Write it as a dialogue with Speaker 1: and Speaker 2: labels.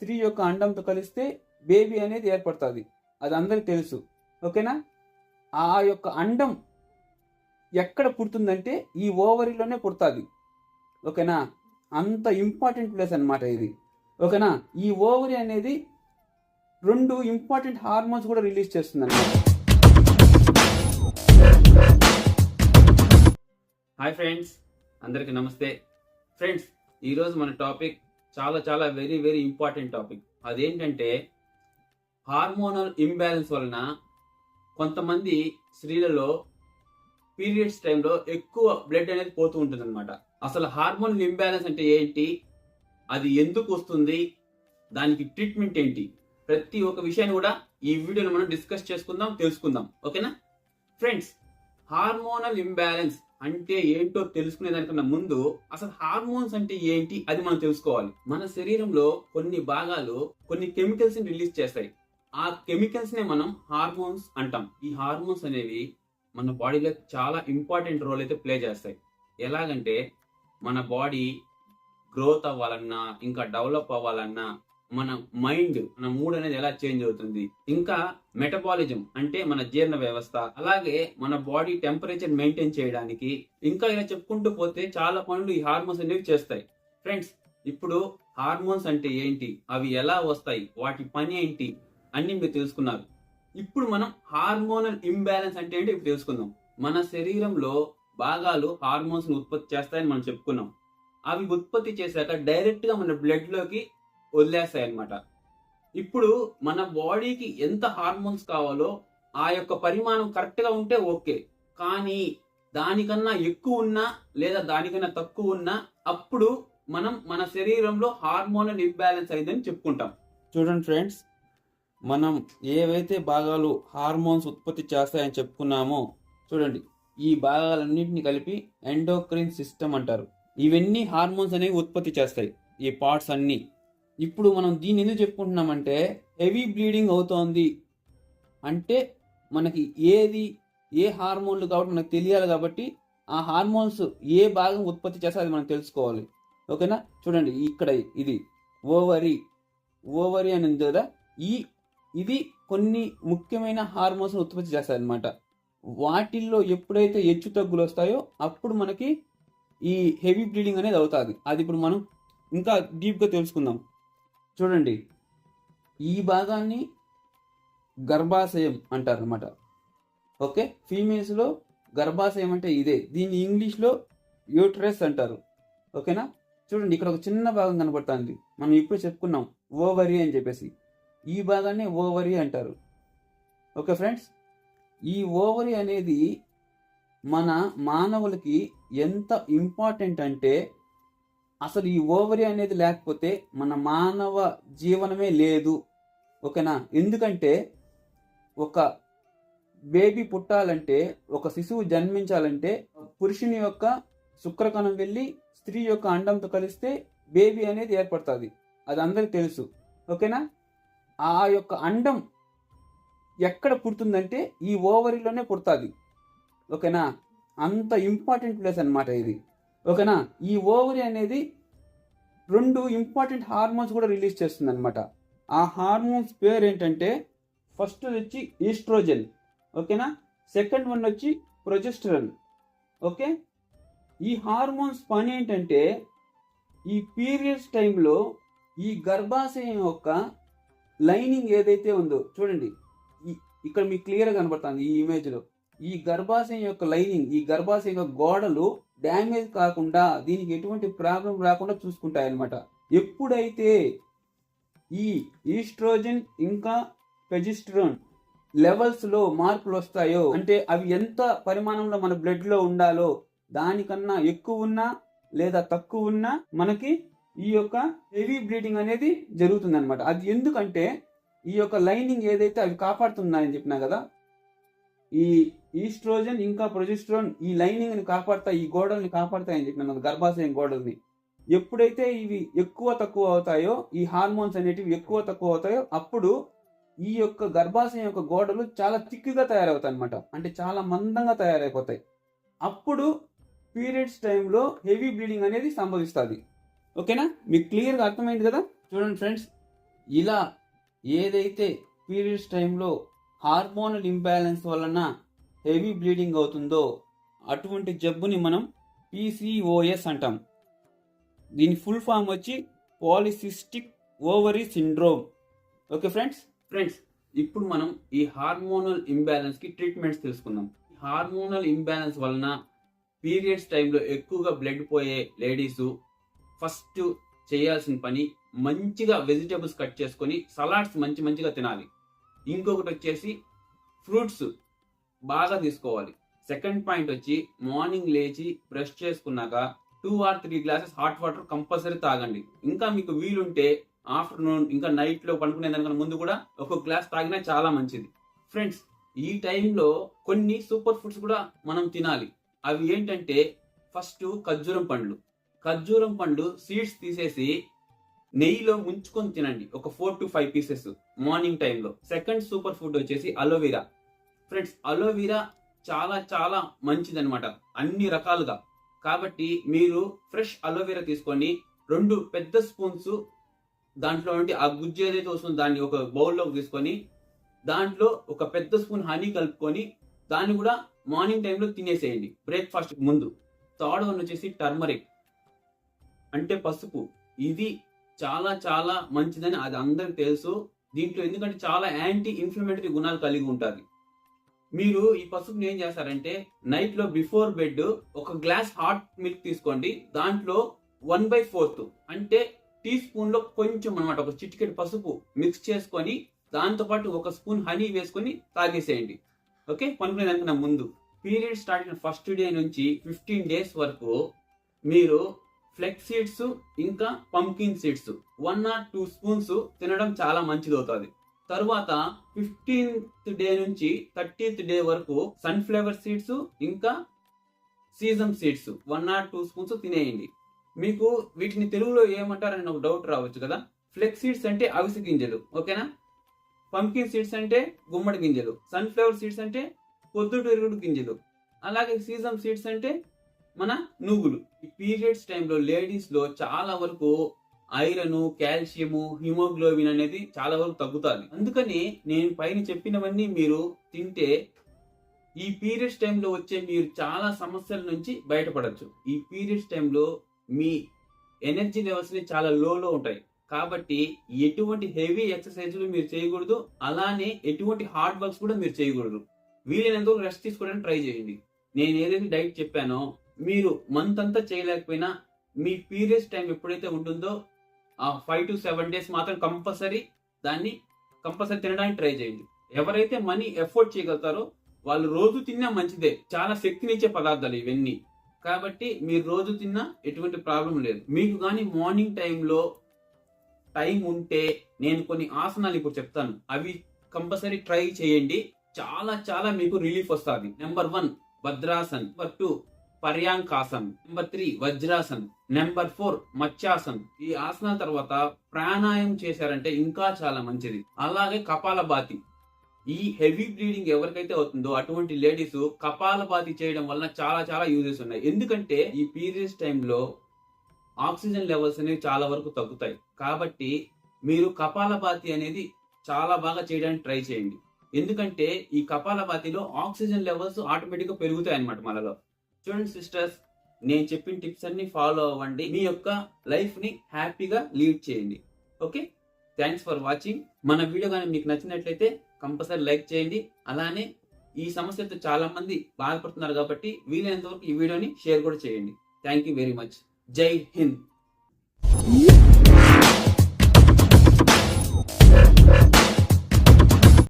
Speaker 1: స్త్రీ యొక్క అండంతో కలిస్తే బేబీ అనేది ఏర్పడుతుంది. అది అందరికి తెలుసు. ఓకేనా? ఆ యొక్క అండం ఎక్కడ పుడుతుందంటే ఈ ఓవరీలోనే పుడుతుంది. ఓకేనా? అంత ఇంపార్టెంట్ ప్లేస్ అన్నమాట ఇది. ఓకేనా? ఈ ఓవరీ అనేది రెండు ఇంపార్టెంట్ హార్మోన్స్ కూడా రిలీజ్ చేస్తుంది అనమాట హాయ్ ఫ్రెండ్స్. అందరికీ నమస్తే. ఫ్రెండ్స్ ఈరోజు మన టాపిక్ చాలా చాలా వెరీ వెరీ ఇంపార్టెంట్ టాపిక్ అదేంటంటే హార్మోనల్ ఇంబ్యాలెన్స్ వలన కొంతమంది స్త్రీలలో పీరియడ్స్ టైంలో ఎక్కువ బ్లడ్ అనేది పోతూ ఉంటుంది అనమాట అసలు హార్మోనల్ ఇంబ్యాలెన్స్ అంటే ఏంటి? అది ఎందుకు వస్తుంది? దానికి ట్రీట్మెంట్ ఏంటి? ప్రతి ఒక్క విషయాన్ని కూడా ఈ వీడియోలో మనం డిస్కస్ చేసుకుందాం తెలుసుకుందాం. ఓకేనా? ఫ్రెండ్స్ హార్మోనల్ ఇంబ్యాలెన్స్ అంటే ఏంటో తెలుసుకునే దానికన్నా ముందు అసలు హార్మోన్స్ అంటే ఏంటి అది మనం తెలుసుకోవాలి. మన శరీరంలో కొన్ని భాగాలు కొన్ని కెమికల్స్ని రిలీజ్ చేస్తాయి. ఆ కెమికల్స్ నే మనం హార్మోన్స్ అంటాం. ఈ హార్మోన్స్ అనేవి మన బాడీలో చాలా ఇంపార్టెంట్ రోల్ అయితే ప్లే చేస్తాయి. ఎలాగంటే మన బాడీ గ్రోత్ అవ్వాలన్నా ఇంకా డెవలప్ అవ్వాలన్నా మన మైండ్ మన మూడ్ అనేది ఎలా చేంజ్ అవుతుంది? ఇంకా మెటబాలిజం అంటే మన జీర్ణ వ్యవస్థ అలాగే మన బాడీ టెంపరేచర్ మెయింటైన్ చేయడానికి ఇంకా ఇలా చెప్పుకుంటూ పోతే చాలా పనులు ఈ హార్మోన్స్ అనేవి చేస్తాయి. ఫ్రెండ్స్ ఇప్పుడు హార్మోన్స్ అంటే ఏంటి? అవి ఎలా వస్తాయి? వాటి పని ఏంటి? అన్ని మీరు తెలుసుకున్నారు. ఇప్పుడు మనం హార్మోనల్ ఇంబ్యాలెన్స్ అంటే ఏంటి ఇప్పుడు తెలుసుకుందాం. మన శరీరంలో భాగాలు హార్మోన్స్ ఉత్పత్తి చేస్తాయని మనం చెప్పుకున్నాం. అవి ఉత్పత్తి చేశాక డైరెక్ట్గా మన బ్లడ్లోకి వదిలేస్తాయి అన్నమాట ఇప్పుడు మన బాడీకి ఎంత హార్మోన్స్ కావాలో ఆ యొక్క పరిమాణం కరెక్ట్గా ఉంటే ఓకే. కానీ దానికన్నా ఎక్కువ ఉన్నా లేదా దానికన్నా తక్కువ ఉన్నా అప్పుడు మనం మన శరీరంలో హార్మోనల్ ఇంబ్యాలెన్స్ అయిందని చెప్పుకుంటాం. చూడండి ఫ్రెండ్స్ మనం ఏవైతే భాగాలు హార్మోన్స్ ఉత్పత్తి చేస్తాయని చెప్పుకున్నామో చూడండి ఈ భాగాలన్నింటినీ కలిపి ఎండోక్రిన్ సిస్టమ్ అంటారు. ఇవన్నీ హార్మోన్స్ అనేవి ఉత్పత్తి చేస్తాయి. ఈ పార్ట్స్ అన్నీ ఇప్పుడు మనం దీన్ని ఎందుకు చెప్పుకుంటున్నామంటే హెవీ బ్లీడింగ్ అవుతోంది. అంటే మనకి ఏది ఏ హార్మోన్లు కాబట్టి మనకు తెలియాలి కాబట్టి ఆ హార్మోన్స్ ఏ భాగం ఉత్పత్తి చేస్తే అది మనం తెలుసుకోవాలి. ఓకేనా? చూడండి ఇక్కడ ఇది. ఓవరీ. ఓవరీ అని ఉంది కదా? ఈ ఇది కొన్ని ముఖ్యమైన హార్మోన్స్ ఉత్పత్తి చేస్తాయి అనమాట వాటిల్లో ఎప్పుడైతే హెచ్చు తగ్గులు వస్తాయో అప్పుడు మనకి ఈ హెవీ బ్లీడింగ్ అనేది అవుతుంది. అది ఇప్పుడు మనం ఇంకా డీప్గా తెలుసుకుందాం. చూడండి. ఈ భాగాన్ని గర్భాశయం అంటారు అనమాట ఓకే? ఫీమేల్స్లో గర్భాశయం అంటే ఇదే. దీన్ని ఇంగ్లీష్లో యూట్రస్ అంటారు. ఓకేనా? చూడండి ఇక్కడ ఒక చిన్న భాగం కనపడుతుంది. మనం ఇప్పుడు చెప్పుకున్నాం ఓవరీ అని చెప్పేసి. ఈ భాగాన్ని ఓవరీ అంటారు. Okay friends? ఈ ఓవరీ అనేది మన మానవులకి ఎంత ఇంపార్టెంట్ అంటే అసలు ఈ ఓవరీ అనేది లేకపోతే మన మానవ జీవనమే లేదు. ఓకేనా? ఎందుకంటే ఒక బేబీ పుట్టాలంటే ఒక శిశువు జన్మించాలంటే పురుషుని యొక్క శుక్రకణం వెళ్ళి స్త్రీ యొక్క అండంతో కలిస్తే బేబీ అనేది ఏర్పడుతుంది. అది అందరికి తెలుసు. ఓకేనా? ఆ యొక్క అండం ఎక్కడ పుడుతుందంటే ఈ ఓవరీలోనే పుడుతుంది. ఓకేనా? అంత ఇంపార్టెంట్ ప్లేస్ అనమాట ఇది. ఓకేనా? ఈ ఓవరీ అనేది రెండు ఇంపార్టెంట్ హార్మోన్స్ కూడా రిలీజ్ చేస్తుంది అనమాట ఆ హార్మోన్స్ పేరు ఏంటంటే ఫస్ట్ వచ్చి ఈస్ట్రోజన్ ఓకేనా? సెకండ్ వన్ వచ్చి ప్రొజెస్టరన్ ఓకే? ఈ హార్మోన్స్ పని ఏంటంటే ఈ పీరియడ్స్ టైంలో ఈ గర్భాశయం యొక్క లైనింగ్ ఏదైతే ఉందో చూడండి. ఇక్కడ మీకు క్లియర్గా కనబడుతుంది ఈ ఇమేజ్లో ఈ గర్భాశయం యొక్క లైనింగ్ ఈ గర్భాశయం యొక్క గోడలు డ్యామేజ్ కాకుండా దీనికి ఎటువంటి ప్రాబ్లం రాకుండా చూసుకుంటాయి అనమాట ఎప్పుడైతే ఈ ఈస్ట్రోజన్ ఇంకా పెజిస్ట్రోన్ లెవెల్స్లో మార్పులు వస్తాయో అంటే అవి ఎంత పరిమాణంలో మన బ్లడ్లో ఉండాలో దానికన్నా ఎక్కువ ఉన్నా లేదా తక్కువ ఉన్నా మనకి ఈ యొక్క హెవీ బ్లీడింగ్ అనేది జరుగుతుంది అనమాట అది ఎందుకంటే ఈ యొక్క లైనింగ్ ఏదైతే అవి కాపాడుతున్నాయని చెప్పినా కదా ఈ ఈస్ట్రోజన్ ఇంకా ప్రొజెస్ట్రోన్ ఈ లైనింగ్ని కాపాడుతాయి ఈ గోడల్ని కాపాడుతాయని చెప్పిన గర్భాశయం గోడల్ని. ఎప్పుడైతే ఇవి ఎక్కువ తక్కువ అవుతాయో ఈ హార్మోన్స్ అనేటివి ఎక్కువ తక్కువ అవుతాయో అప్పుడు ఈ యొక్క గర్భాశయం యొక్క గోడలు చాలా తిక్కుగా తయారవుతాయి అనమాట అంటే చాలా మందంగా తయారైపోతాయి. అప్పుడు పీరియడ్స్ టైంలో హెవీ బ్లీడింగ్ అనేది సంభవిస్తుంది. ఓకేనా? మీకు క్లియర్గా అర్థమైంది కదా? చూడండి ఫ్రెండ్స్ ఇలా ఏదైతే పీరియడ్స్ టైంలో హార్మోనల్ ఇంబ్యాలెన్స్ వలన హెవీ బ్లీడింగ్ అవుతుందో అటువంటి జబ్బుని మనం పీసీఓఎస్ అంటాం. దీని ఫుల్ ఫామ్ వచ్చి polycystic ovary syndrome. Okay friends? Friends ఇప్పుడు మనం ఈ హార్మోనల్ ఇంబ్యాలెన్స్కి ట్రీట్మెంట్స్ తెలుసుకుందాం. హార్మోనల్ ఇంబ్యాలెన్స్ వలన పీరియడ్స్ టైంలో ఎక్కువగా బ్లడ్ పోయే లేడీస్ ఫస్ట్ చేయాల్సిన పని మంచిగా వెజిటేబుల్స్ కట్ చేసుకొని సలాడ్స్ మంచి మంచిగా తినాలి. ఇంకొకటి వచ్చేసి ఫ్రూట్స్ బాగా తీసుకోవాలి. సెకండ్ పాయింట్ వచ్చి మార్నింగ్ లేచి బ్రష్ చేసుకున్నాక two or three glasses hot water compulsory తాగండి. ఇంకా మీకు వీలుంటే ఆఫ్టర్నూన్ ఇంకా నైట్లో పడుకునే దానికన్నా ముందు కూడా ఒక గ్లాస్ తాగినా చాలా మంచిది. ఫ్రెండ్స్ ఈ టైంలో కొన్ని సూపర్ ఫుడ్స్ కూడా మనం తినాలి. అవి ఏంటంటే ఫస్ట్ ఖర్జూరం పండ్లు. ఖర్జూరం పండ్లు సీడ్స్ తీసేసి నెయ్యిలో ముంచుకొని తినండి. ఒక four to five pieces morning టైంలో సెకండ్ సూపర్ ఫుడ్ వచ్చేసి aloe vera friends aloe vera చాలా చాలా మంచిదనమాట అన్ని రకాలుగా. కాబట్టి మీరు ఫ్రెష్ అలోవెరా తీసుకొని రెండు పెద్ద స్పూన్స్ దాంట్లో నుండి ఆ గుజ్జు ఏదైతే వస్తుందో దాన్ని ఒక బౌల్లోకి తీసుకొని దాంట్లో ఒక పెద్ద స్పూన్ హనీ కలుపుకొని దాన్ని కూడా మార్నింగ్ టైంలో తినేసేయండి. బ్రేక్ఫాస్ట్ ముందు. థర్డ్ వన్ వచ్చేసి టర్మరిక్ అంటే పసుపు. ఇది చాలా చాలా మంచిదని అది అందరికి తెలుసు. దీంట్లో ఎందుకంటే చాలా యాంటీ ఇన్ఫ్లమేటరీ గుణాలు కలిగి ఉంటుంది మీరు ఈ పసుపుని ఏం చేస్తారంటే నైట్లో బిఫోర్ బెడ్ ఒక గ్లాస్ హాట్ మిల్క్ తీసుకోండి. దాంట్లో వన్ బై ఫోర్త్ అంటే టీ స్పూన్లో కొంచెం అనమాట ఒక చిటికెట్ పసుపు మిక్స్ చేసుకొని దాంతో పాటు ఒక స్పూన్ హనీ వేసుకొని తాగేసేయండి. ఓకే? పనుకునేదానికన్నా ముందు. పీరియడ్ స్టార్ట్ అయిన ఫస్ట్ డే నుంచి ఫిఫ్టీన్ డేస్ వరకు మీరు ఫ్లెక్స్ సీడ్స్ ఇంకా pumpkin seeds. One or two spoons తినడం చాలా మంచిది అవుతుంది తరువాత ఫిఫ్టీన్త్ డే నుంచి థర్టీన్త్ డే వరకు సన్ఫ్లవర్ సీడ్స్ ఇంకా sesame seeds. One or two spoons తినేయండి. మీకు వీటిని తెలుగులో ఏమంటారని ఒక డౌట్ రావచ్చు కదా? ఫ్లెక్స్ సీడ్స్ అంటే అవిసె గింజలు ఓకేనా? పంకిన్ సీడ్స్ అంటే గుమ్మడి గింజలు సన్ఫ్లవర్ సీడ్స్ అంటే పొద్దుటూరుగుడు గింజలు. అలాగే సీజమ్ సీడ్స్ అంటే మన నువ్వులు. ఈ పీరియడ్స్ టైంలో లేడీస్లో చాలా వరకు ఐరన్ కాల్షియము హిమోగ్లోబిన్ అనేది చాలా వరకు తగ్గుతుంది. అందుకని నేను పైన చెప్పినవన్నీ మీరు తింటే ఈ పీరియడ్స్ టైంలో వచ్చే మీరు చాలా సమస్యల నుంచి బయటపడచ్చు. ఈ పీరియడ్స్ టైంలో మీ ఎనర్జీ లెవెల్స్ని చాలా లోలో ఉంటాయి. కాబట్టి ఎటువంటి హెవీ ఎక్సర్సైజులు మీరు చేయకూడదు. అలానే ఎటువంటి హార్డ్ వర్క్స్ కూడా మీరు చేయకూడదు. వీలైనంత రెస్ట్ తీసుకోవడానికి ట్రై చేయండి. నేను ఏదైతే డైట్ చెప్పానో మీరు మంత్ అంతా చేయలేకపోయినా మీ పీరియడ్స్ టైం ఎప్పుడైతే ఉంటుందో ఆ ఫైవ్ టు సెవెన్ డేస్ మాత్రం కంపల్సరీ దాన్ని కంపల్సరీ తినడానికి ట్రై చేయండి. ఎవరైతే మనీ ఎఫోర్డ్ చేయగలుగుతారో వాళ్ళు రోజు తిన్నా మంచిదే. చాలా శక్తినిచ్చే పదార్థాలు ఇవన్నీ. కాబట్టి మీరు రోజు తిన్నా ఎటువంటి ప్రాబ్లం లేదు. మీకు కానీ మార్నింగ్ టైంలో టైం ఉంటే నేను కొన్ని ఆసనాలు ఇప్పుడు చెప్తాను. అవి కంపల్సరీ ట్రై చేయండి. చాలా చాలా మీకు రిలీఫ్ వస్తుంది. Number one Bhadrasan. Number two Paryankasan. Number three Vajrasan. Number four Matsyasan. ఈ ఆసనం తర్వాత ప్రాణాయామం చేశారంటే ఇంకా చాలా మంచిది. అలాగే కపాలభాతి ఈ హెవీ బ్లీడింగ్ ఎవరికైతే అవుతుందో అటువంటి లేడీస్ కపాలభాతి చేయడం వలన చాలా చాలా యూజెస్ ఉన్నాయి. ఎందుకంటే ఈ పీరియడ్స్ టైంలో ఆక్సిజన్ లెవెల్స్ అనేవి చాలా వరకు తగ్గుతాయి. కాబట్టి మీరు కపాలభాతి అనేది చాలా బాగా చేయడానికి ట్రై చేయండి. ఎందుకంటే ఈ కపాలభాతిలో ఆక్సిజన్ లెవెల్స్ ఆటోమేటిక్గా పెరుగుతాయి అనమాట మనలో చూడండి సిస్టర్స్ నేను చెప్పిన టిప్స్ అన్ని ఫాలో అవ్వండి. మీ యొక్క లైఫ్ని హ్యాపీగా లీడ్ చేయండి. ఓకే థ్యాంక్స్ ఫర్ వాచింగ్ మన వీడియో కానీ మీకు నచ్చినట్లయితే కంపల్సరీ లైక్ చేయండి. అలానే ఈ సమస్యతో చాలా మంది బాధపడుతున్నారు కాబట్టి వీలైనంత వరకు ఈ వీడియోని షేర్ కూడా చేయండి. థ్యాంక్ యూ వెరీ మచ్ జై హింద్